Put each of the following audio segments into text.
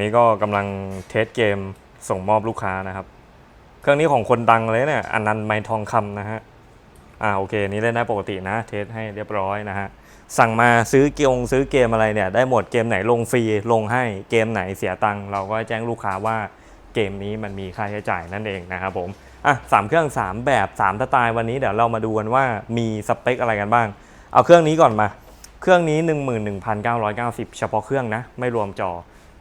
นี่ก็กำลังเทสเกมส่งมอบลูกค้านะครับ เครื่องนี้ของคนดังเลยเนี่ยอันนันต์ไมทองคำนะฮะอ่าโอเค นี่เล่นได้ปกตินะเทสให้เรียบร้อยนะฮะสั่งมาซื้อเกมซื้อเกมอะไรเนี่ยได้หมดเกมไหนลงฟรีลงให้เกมไหนเสียตังค์เราก็แจ้งลูกค้าว่าเกมนี้มันมีค่าใช้จ่ายนั่นเองนะครับผมอะสามเครื่อง 3 แบบ3สไตล์วันนี้เดี๋ยวเรามาดูกันว่ามีสเปคอะไรกันบ้าง เอาเครื่องนี้ก่อนมา เครื่องนี้ 11,990 เฉพาะเครื่องนะ ไม่รวมจอ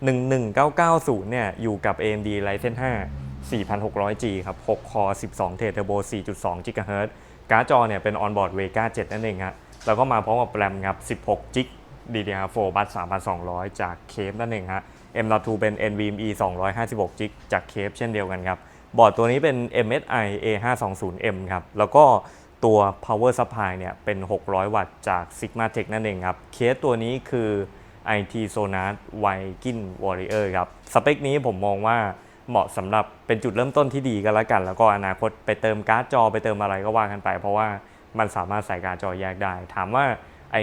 11990 เนี่ย อยู่กับ AMD Ryzen 5 4600G ครับ 6 คอ 12 เทร Turbo 4.2 GHz การ์ดจอเนี่ยเป็น onboard Vega 7 นั่นเองฮะแล้วก็มาพร้อมกับแรมครับ16 g DDR4 บัส3200 จากเคฟนั่นเองฮะ M.2 เป็น NVMe 256 g จากเคฟเช่นเดียวกันครับ บอร์ดตัวนี้เป็น MSI A520M ครับ แล้วก็ตัว power supply เนี่ยเป็น 600 วัตต์จาก Sigma Tech นั่นเองครับ เคสตัวนี้คือ IT Sonar Viking Warrior ครับ สเปคนี้ผมมองว่าเหมาะสำหรับเป็นจุดเริ่มต้นที่ดีกันแล้วกัน แล้วก็อนาคตไปเติมการ์ดจอไปเติมอะไรก็ว่ากันไป เพราะว่ามันสามารถใส่การ์ดจอแยกได้ ถามว่าไอ้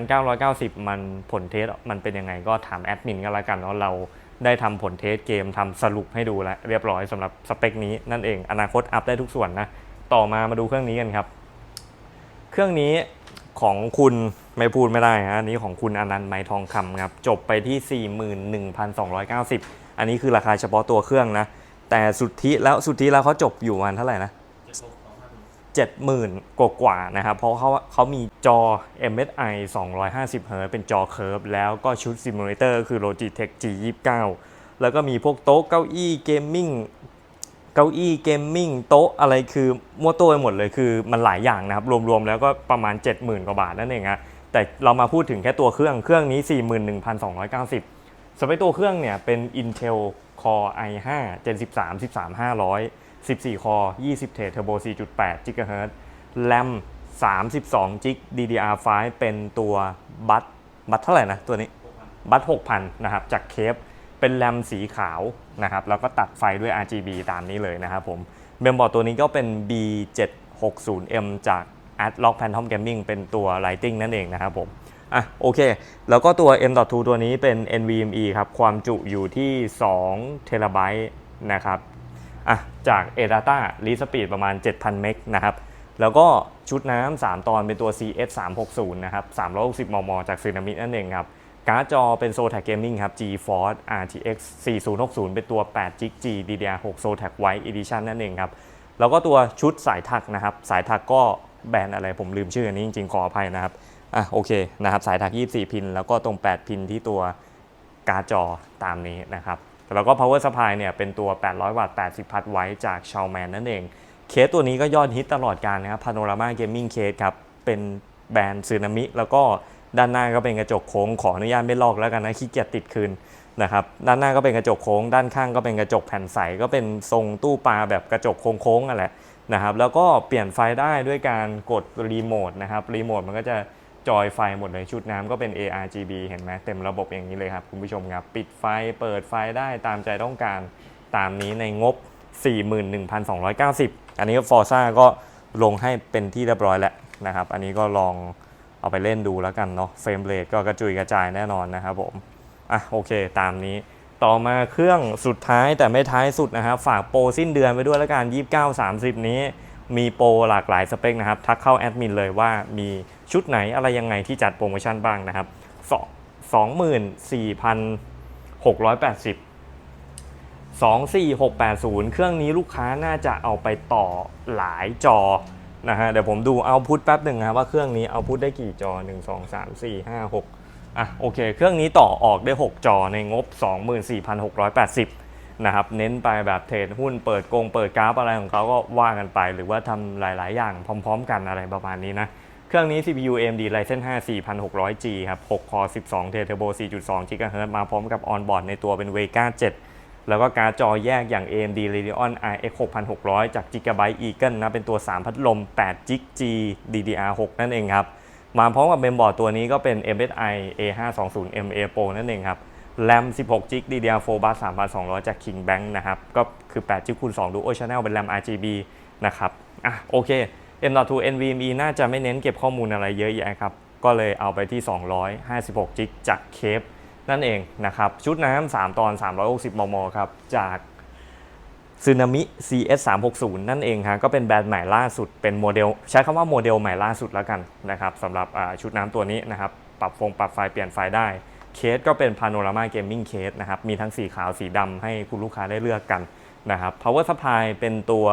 11,990มันผลเทสมันเป็นยังไงก็ถามแอดมินกันแล้วกันเนาะเราได้ทำผลเทสเกมทำสรุปให้ดูแล้วเรียบร้อยสำหรับสเปคนี้นั่นเองอนาคตอัพได้ทุกส่วนนะต่อมามาดูเครื่องนี้กันครับ เครื่องนี้ ของคุณไม่พูดไม่ได้ฮะอันนี้ของคุณอนันต์ไม้ทองคำครับ จบไปที่ 41,290 อันนี้คือราคาเฉพาะตัวเครื่องนะ แต่สุทธิแล้วสุทธิแล้วเขาจบอยู่ประมาณเท่าไหร่นะ70,000 กว่ากว่านะครับ เพราะเขาเขามีจอ MSI 250 Hz เป็นจอเคิร์ฟแล้วก็ชุดซิมูเลเตอร์คือ Logitech G29 แล้วก็มีพวกโต๊ะเก้าอี้เกมมิ่ง เก้าอี้เกมมิ่งโต๊ะอะไรคือมั่วตัวไปหมดเลยคือมันหลายอย่างนะครับ รวมๆแล้วก็ประมาณ 70,000 กว่าบาทนั่นเองฮะแต่เรามาพูดถึงแค่ตัวเครื่องเครื่องนี้ 41,290สเปคตัวเครื่องเนี่ยเป็น Intel Core i5 Gen 13 13500 14 Core 20 Thread Turbo 4.8 GHz RAM 32 g DDR5 เป็นตัวบัตบัตเท่าไหร่นะตัวนี้ บัต6,000 นะครับ จากเคฟ เป็นแรมสีขาวนะครับแล้วก็ตัดไฟด้วย RGB ตามนี้เลยนะครับผมเมมบอร์ดตัวนี้ก็เป็น B760M จาก Adlock Phantom Gaming เป็นตัว Lighting นั่นเองนะครับผมอะโอเค แล้วก็ตัว M.2 ตัวนี้เป็น NVMe ครับ ความจุอยู่ที่2 t b นะครับอะจาก ADATA Read Speed ประมาณ 7,000 เมกนะครับ แล้วก็ชุดน้ำ3 ตอนเป็นตัว CS 360นะครับ360 มม จากซึนามินั่นเองครับ การ์ดจอเป็น Zotac Gaming ครับ GeForce RTX 4060 เป็นตัว 8 g G DDR6 Zotac White Edition นั่นเองครับ แล้วก็ตัวชุดสายถักนะครับ สายถักก็แบรนด์อะไรผมลืมชื่ออันนี้จริงๆ ขออภัยนะครับ อะโอเคนะครับ สายถัก 24 พิน แล้วก็ตรง 8 พินที่ตัวการ์ดจอตามนี้นะครับ แล้วก็ power supply เนี่ยเป็นตัว 800 วัตต์ 80 พัทไว้จาก Xiaomi นั่นเอง เคสตัวนี้ก็ยอดฮิตตลอดการนะครับ Panorama Gaming Case ครับ เป็นแบรนด์ซึนามิแล้วก็ ด้านหน้าก็เป็นกระจกโค้งขออนุญาตไม่ลอกแล้วกันนะขี้เกียจติดคืนนะครับด้านหน้าก็เป็นกระจกโค้ง ด้านข้างก็เป็นกระจกแผ่นใสก็เป็นทรงตู้ปลาแบบกระจกโค้งๆนั่นแหละนะครับแล้วก็เปลี่ยนไฟได้ด้วยการกดรีโมทนะครับรีโมทมันก็จะจอยไฟหมดเลยชุดน้ำก็เป็น ARGB เห็นไหมเต็มระบบอย่างนี้เลยครับคุณผู้ชมครับ ปิดไฟเปิดไฟได้ตามใจต้องการตามนี้ในงบ 41,290 อันนี้ฟอร์ซ่าก็ลงให้เป็นที่เรียบร้อยแล้วนะครับ อันนี้ก็ลอง เอาไปเล่นดูแล้วกันเนาะเฟรมเรทก็กระจุยกระจายแน่นอนนะครับผมอะโอเคตามนี้ต่อมาเครื่องสุดท้ายแต่ไม่ท้ายสุดนะครับฝากโปรสิ้นเดือนไปด้วยแล้วกัน 29 30 นี้ มีโปรหลากหลายสเปคนะครับ ทักเข้าแอดมินเลยว่ามีชุดไหนอะไรยังไงที่จัดโปรโมชั่นบ้างนะครับ 24,680 24680 เครื่องนี้ลูกค้าน่าจะเอาไปต่อหลายจอ นะฮะเดี๋ยวผมดูเอาพุทแป๊บหนึ่งนะครับว่าเครื่องนี้เอาพุทได้กี่จอ 1 2 3 4 5 6อะโอเค เครื่องนี้ต่อออกได้ 6 จอในงบ 24,680นะครับเน้นไปแบบเทรดหุ้นเปิดโกงเปิดกราฟอะไรของเขาก็ว่ากันไป หรือว่าทำหลาย ๆ อย่างพร้อม ๆ กันอะไรประมาณนี้นะเครื่องนี้ CPU AMD Ryzen 5 4600G ครับ6 core 12 Thread Turbo 4.2 GHz มาพร้อมกับ on-board ในตัวเป็น Vega 7 แล้วก็การ์ดจอแยกอย่าง AMD Radeon RX 6600 จาก Gigabyte Eagle นะ เป็นตัว 3 พัดลม8 g G DDR6 นั่นเองครับ มาพร้อมกับเมมบอร์ดตัวนี้ก็เป็น MSI A520MA Pro นั่นเองครับ RAM 16 g DDR4 bus 3200 จาก King Bank นะครับ ก็คือ8 g คูณ2 Dual Channel เป็น RAM RGB นะครับ อะโอเค M.2 NVMe น่าจะไม่เน้นเก็บข้อมูลอะไรเยอะแยะครับ ก็เลยเอาไปที่ 256 g จากเคฟ นั่นเองนะครับ ชุดน้ำ3ตอน 360 มม ครับ จากซึนามิ CS 360นั่นเองฮะก็เป็นแบรนด์ใหม่ล่าสุดเป็นโมเดล ใช้คำว่าโมเดลใหม่ล่าสุดแล้วกันนะครับสำหรับชุดน้ำตัวนี้นะครับ ปรับฟงปรับไฟเปลี่ยนไฟได้เคสก็เป็นพาโนรามาเกมมิ่งเคสนะครับ มีทั้งสีขาวสีดำให้คุณลูกค้าได้เลือกกันนะครับ power supply เป็นตัว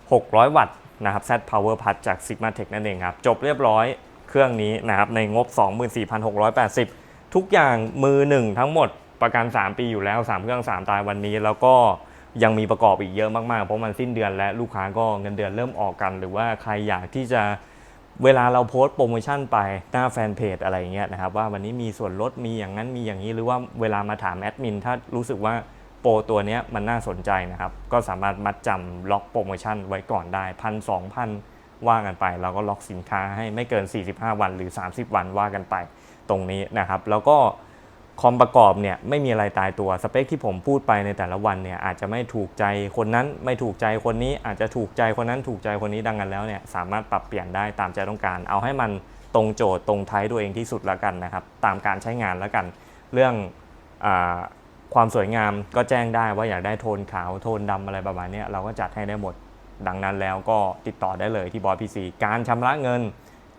600 วัตต์นะครับ Z Power Plus จาก Sigma Tech นั่นเองครับ จบเรียบร้อยเครื่องนี้นะครับ ในงบ 24,680 ทุกอย่างมือหนึ่งทั้งหมดประกัน 3 ปีอยู่แล้ว 3 เครื่อง 3 ตายวันนี้ แล้วก็ยังมีประกอบอีกเยอะมากๆ เพราะมันสิ้นเดือนและลูกค้าก็เงินเดือนเริ่มออกกัน หรือว่าใครอยากที่จะเวลาเราโพสต์โปรโมชั่นไปหน้าแฟนเพจอะไรเงี้ยนะครับว่าวันนี้มีส่วนลดมีอย่างนั้นมีอย่างนี้หรือว่าเวลามาถามแอดมินถ้ารู้สึกว่าโปรตัวนี้มันน่าสนใจนะครับ ก็สามารถมัดจำล็อกโปรโมชั่นไว้ก่อนได้พันสองพันว่ากันไป แล้วก็ล็อกสินค้าให้ไม่เกิน 45 วันหรือ 30 วันว่ากันไป ตรงนี้นะครับ แล้วก็คอมประกอบเนี่ยไม่มีอะไรตายตัวสเปคที่ผมพูดไปในแต่ละวันเนี่ยอาจจะไม่ถูกใจคนนั้นไม่ถูกใจคนนี้อาจจะถูกใจคนนั้นถูกใจคนนี้ดังกันแล้วเนี่ยสามารถปรับเปลี่ยนได้ตามใจต้องการ เอาให้มันตรงโจทย์ตรงไทยตัวเองที่สุดแล้วกันนะครับ ตามการใช้งานแล้วกัน เรื่องอความสวยงามก็แจ้งได้ว่าอยากได้โทนขาวโทนดำอะไรประมาณนี้เราก็จัดให้ได้หมดดังนั้นแล้วก็ติดต่อได้เลยที่บอยพีซีการชำระเงิน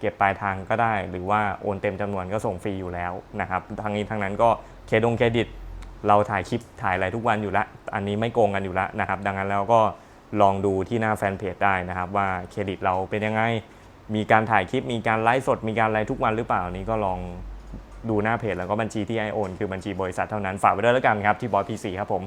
เก็บปลายทางก็ได้ หรือว่าโอนเต็มจำนวนก็ส่งฟรีอยู่แล้วนะครับทางนี้ทางนั้นก็เครดงเครดิต เราถ่ายคลิปถ่ายอะไรทุกวันอยู่ล้วอันนี้ไม่โกงกันอยู่แล้วนะครับ ดังนั้นแล้วก็ลองดูที่หน้าแฟนเพจได้นะครับ ว่าเครดิตเราเป็นยังไง มีการถ่ายคลิป มีการไลฟ์สด มีการอะไรทุกวันหรือเปล่านี้ก็ลองดูหน้าเพจแล้วก็บัญชีที่ไอโอนคือบัญชีบริษัทเท่านั้นฝากไว้ด้วยแล้วกันครับที่บอยพีซีครับผม